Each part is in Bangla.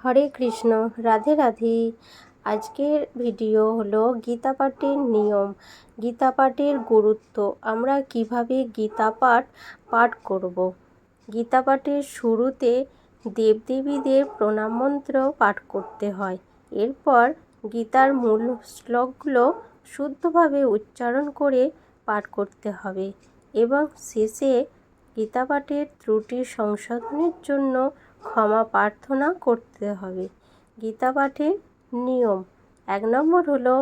হরে কৃষ্ণ, রাধে রাধে। আজকের ভিডিও হলো গীতা পাঠের নিয়ম, গীতা পাঠের গুরুত্ব। আমরা কীভাবে গীতা পাঠ পাঠ করব। গীতা পাঠের শুরুতে দেবদেবীদের প্রণাম মন্ত্র পাঠ করতে হয়। এরপর গীতার মূল শ্লোকগুলো শুদ্ধভাবে উচ্চারণ করে পাঠ করতে হবে এবং শেষে গীতা পাঠের ত্রুটি সংশোধনের জন্য ক্ষমা প্রার্থনা করতে হবে। গীতা পাঠের নিয়ম এক নম্বর হলো,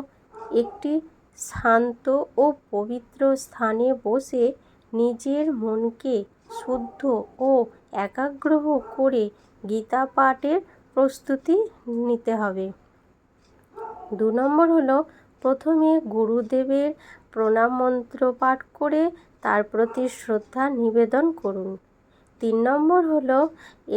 একটি শান্ত ও পবিত্র স্থানে বসে নিজের মনকে শুদ্ধ ও একাগ্রহ করে গীতা পাঠের প্রস্তুতি নিতে হবে। দু নম্বর হলো, প্রথমে গুরুদেবের প্রণাম মন্ত্র পাঠ করে তার প্রতি শ্রদ্ধা নিবেদন করুন। তিন নম্বর হলো,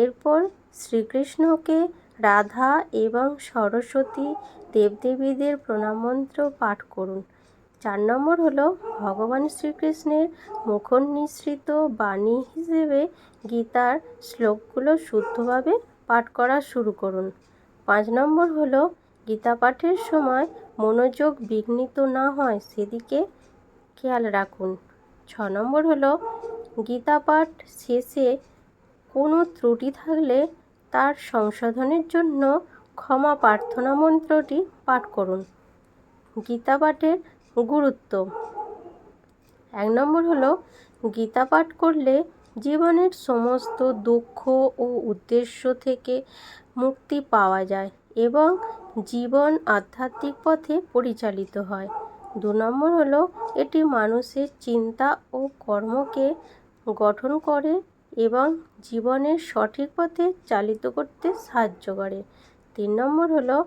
এরপর শ্রীকৃষ্ণকে রাধা এবং সরস্বতী দেবদেবীদের প্রণাম মন্ত্র পাঠ করুন। চার নম্বর হলো, ভগবান শ্রীকৃষ্ণের মুখনিসৃত বাণী হিসেবে গীতার শ্লোকগুলো শুদ্ধভাবে পাঠ করা শুরু করুন। পাঁচ নম্বর হলো, গীতা পাঠের সময় মনোযোগ বিঘ্নিত না হয় সেদিকে খেয়াল রাখুন। ছ নম্বর হলো গীতা পাঠ শেষে কোনো ত্রুটি থাকলে তার সংশোধনের জন্য ক্ষমা প্রার্থনা মন্ত্রটি পাঠ করুন। গীতা পাঠের গুরুত্ব। এক নম্বর হলো, গীতা পাঠ করলে জীবনের সমস্ত দুঃখ ও উদ্দেশ্য থেকে মুক্তি পাওয়া যায় এবং জীবন আধ্যাত্মিক পথে পরিচালিত হয়। দু নম্বর হলো, এটি মানুষের চিন্তা ও কর্মকে গঠন করে এবং জীবনের সঠিক পথে চালিত করতে সাহায্য করে। তিন নম্বর হলো,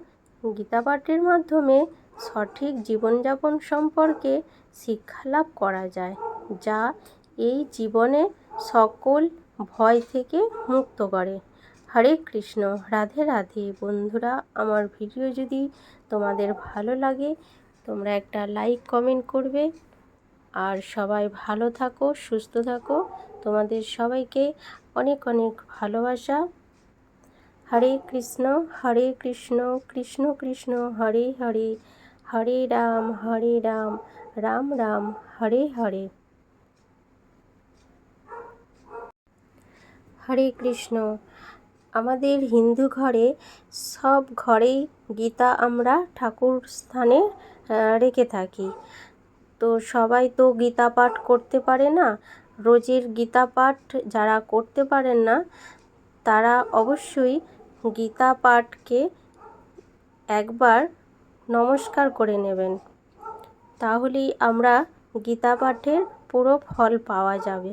গীতা পাঠের মাধ্যমে সঠিক জীবনযাপন সম্পর্কে শিক্ষালাভ করা যায়, যা এই জীবনে সকল ভয় থেকে মুক্ত করে। হরে কৃষ্ণ, রাধে রাধে। বন্ধুরা, আমার ভিডিও যদি তোমাদের ভালো লাগে তোমরা একটা লাইক কমেন্ট করবে। আর সবাই ভালো থাকো, সুস্থ থাকো। তোমাদের সবাইকে অনেক অনেক ভালোবাসা। হরে কৃষ্ণ হরে কৃষ্ণ কৃষ্ণ কৃষ্ণ, হরে হরে হরে রাম হরে রাম রাম রাম, হরে হরে। হরে কৃষ্ণ, আমাদের হিন্দু ঘরে সব ঘরেই গীতা আমরা ঠাকুর স্থানে রেখে থাকি। তো সবাই তো গীতা পাঠ করতে পারে না। রোজের গীতা পাঠ যারা করতে পারেন না, তারা অবশ্যই গীতা পাঠকে একবার নমস্কার করে নেবেন। তাহলেই আমরা গীতা পাঠের পুরো ফল পাওয়া যাবে।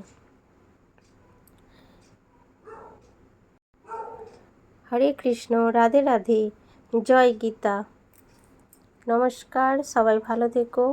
হরে কৃষ্ণ, রাধে রাধে। জয় গীতা। নমস্কার সবাই ভালো থেকো।